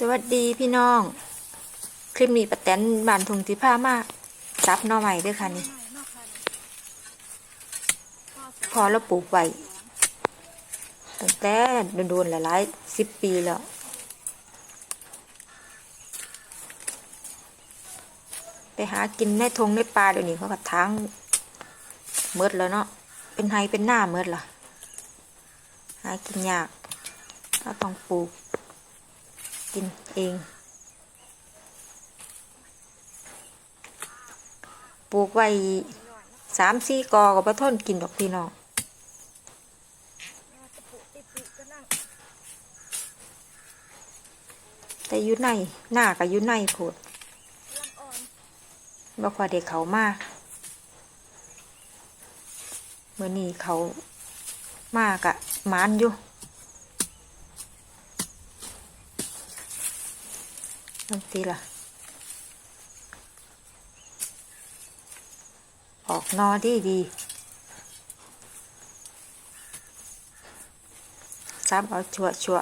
สวัสดีพี่น้อง คลิปนี้ปะแตนบานทุงที่ผ้ามากซับนอใหม่ด้วยค่ะนี่พอเราปลูกไว้ตั้งแต่โดนๆหลายๆสิบปีแล้วไปหากินในทงในป่าเดี๋ยวนี้เขาก็ทางเมิดแล้วเนาะเป็นไฮเป็นหน้าเมิดล่ะหากินยากก็ต้องปลูก กินเอง ปลูกไว้สามสี่กอก็บ่ทนกินดอกพี่น้องแต่อยู่ในหน้าก็อยู่ในโพดบ่ค่อยได้เขามากเมื่อนี้เขามากอะมานอยู่ บางทีล่ะ ออกนอดีดีซับเอาชัวชัว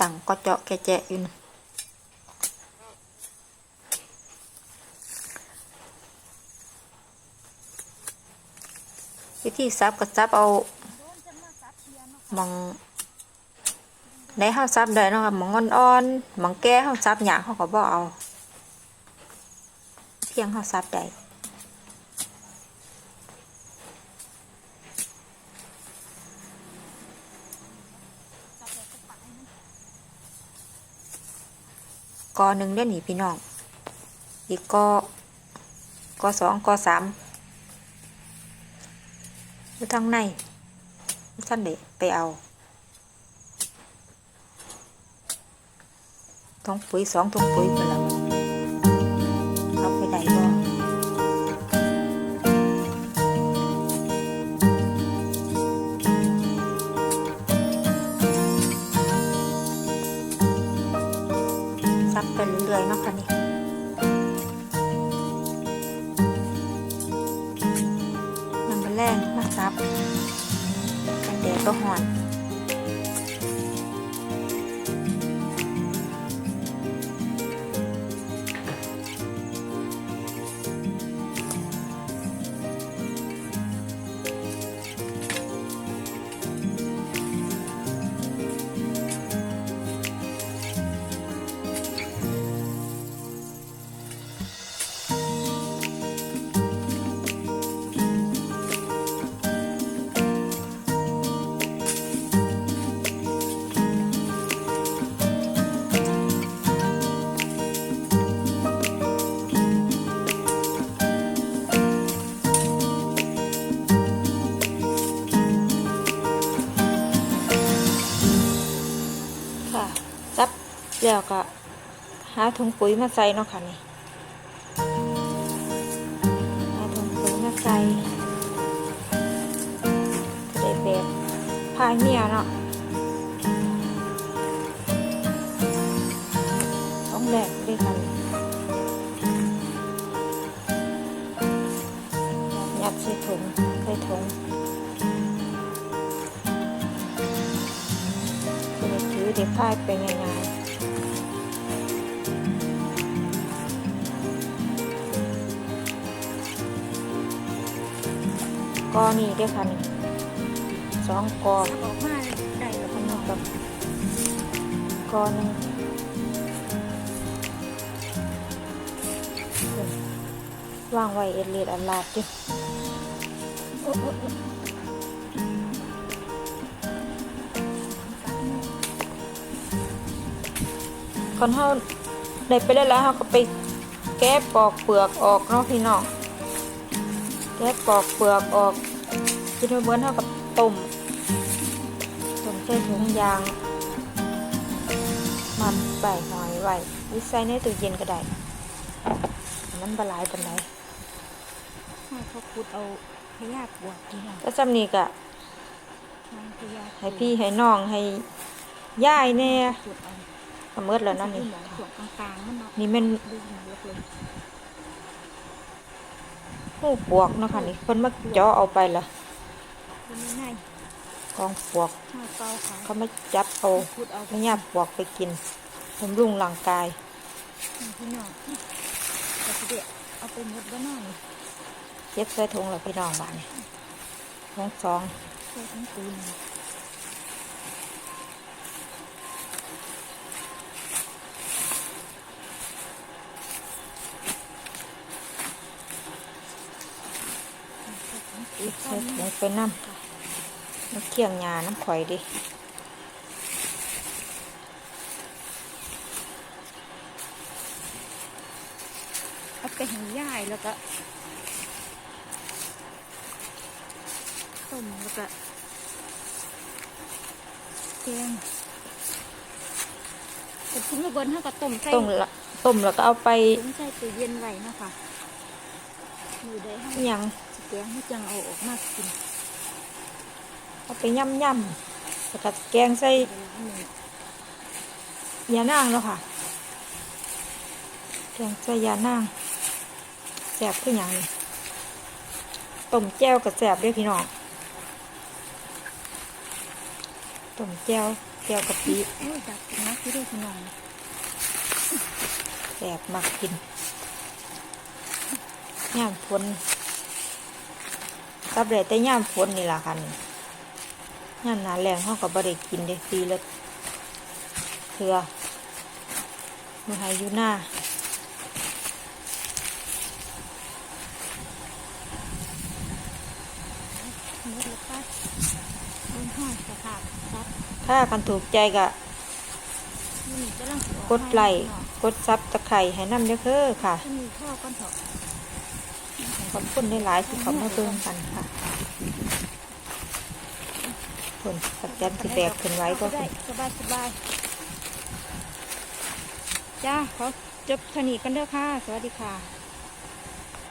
ตั้งก็เจาะแกแจะอยู่นะวิธีซับก็ซับเอามอง ได้เฮาซับได้เนาะค่ะหมองอ่อนๆหมองแก่เฮาซับหยาเขาก็บ่เอา เพียงเฮาซับได้กอหนึ่งเด้อนี่พี่น้อง อีกกอกอสองกอสามอยู่ทางในท่านเด็ไปเอา ทงปุ๋ยสองทงปุ๋ยไปแล้วเอาไปได้บ่ซับไปเรื่อยๆเนาะค่ะนี่มันแรงมาซับกันแดดก็หอน แล้วก็หาถุงปุ๋ยมาใส่เนาะค่ะนี่หาถุงปุ๋ยมาใส่จะได้แบบพายเมียเนาะต้องแหลกด้วยค่ะนี่ยัดใส่ถุงใส่ถุงจะได้ถือได้พายไปง่ายๆ อนี่เด้วยค่ะนี่สองกอออกมาได้แล้วอันนี้กับกอหนึงวางไว้เอ็ดเลียดอันลาดอยู่โอ๊ะโอ๊ะโอ๊ะก่อนเฮาได้ไปได้แล้วเฮาก็ไปแกะปอกเปลือกออกเนาะพี่น้องแกะปอกเปลือกออก ที่เท่าเหมือนเท่ากับต้มต้มใส่ถุงยาง มันใส่หอยไว้หรือใส่ในตู้เย็นก็ได้มันบหลายปันไดให้เขาขุดเอาพยาบวกนี่นะก็จำนี้ก็ทางพยาให้พี่ให้น้องให้ย่ายแน่ขุดเอาก็เมิดแล้วเนั่นนี่หมองส่วนกลางๆมันเนาะนี่แมันดึงหัวเลยหูปวกเนาะค่ะนี่เพิ่นมาเจาะเอาไปละ มันง่ายคของปวกห้าเก้าค่ะเขามาจับเอาขุดเอาไม่ยาปวกไปกินบำรุงร่างกายพี่น้องแต่สิเดะเอาไปหมดบ้านนอนเย็บใส่ถุงแล้วพี่น้องบ้านนี่ถุงสองใส่ทั้งคืนเย็บใส่ถุงไปน้ำ น้ำเคี่ยงยาน้ำข่อยดิเอาไปให้ย่ายแล้วก็ต้มแล้วก็แกงแต่ทิ้งไว้บนเท่ากับต้มใส่ต้มละต้มแล้วก็เอาไปถุงใส่ตู้เย็นไว้เนาะคะอยู่ได้ให้อิหยังสิแกงให้จังเอาออกมากิน เอาไปย่ำย่ำๆแล้วก็แกงใส่เวลาหนึ่งยานางแล้วค่ะ แกงใส่ยานางแสบขึ้นอหย่างนี้ต้มแจ่วกับแสบด้วยพี่น้องต้มแจ่วแจ่วกะปิโอ้ยดับนะพี่ดูพี่น้องแสบมักกินย่ามฝนตับเลยแต่ย่ามฝนนี่ล่ะค่ะนี่ ย่ามหนาแรงเขาก็บ่ได้กินได้ปีละเถื่อมาให้อยู่หน้าหมดแล้วค่ะบนห้องสภาพซับถ้ากันถูกใจก็นี่กำลังสิออกกดไลค์กดซับตะไคร่ให้น้ำเยอะคือค่ะถ้ามีพ่อก้อนเถอะขอบคุณหลายๆที่เขามาเบิ่งกัน ค่ะคนปัจจันสิแบกขึ้นไว้ก็ได้สบายสบายจ้าขอจบเทานีกันเด้อค่ะ สวัสดีค่ะ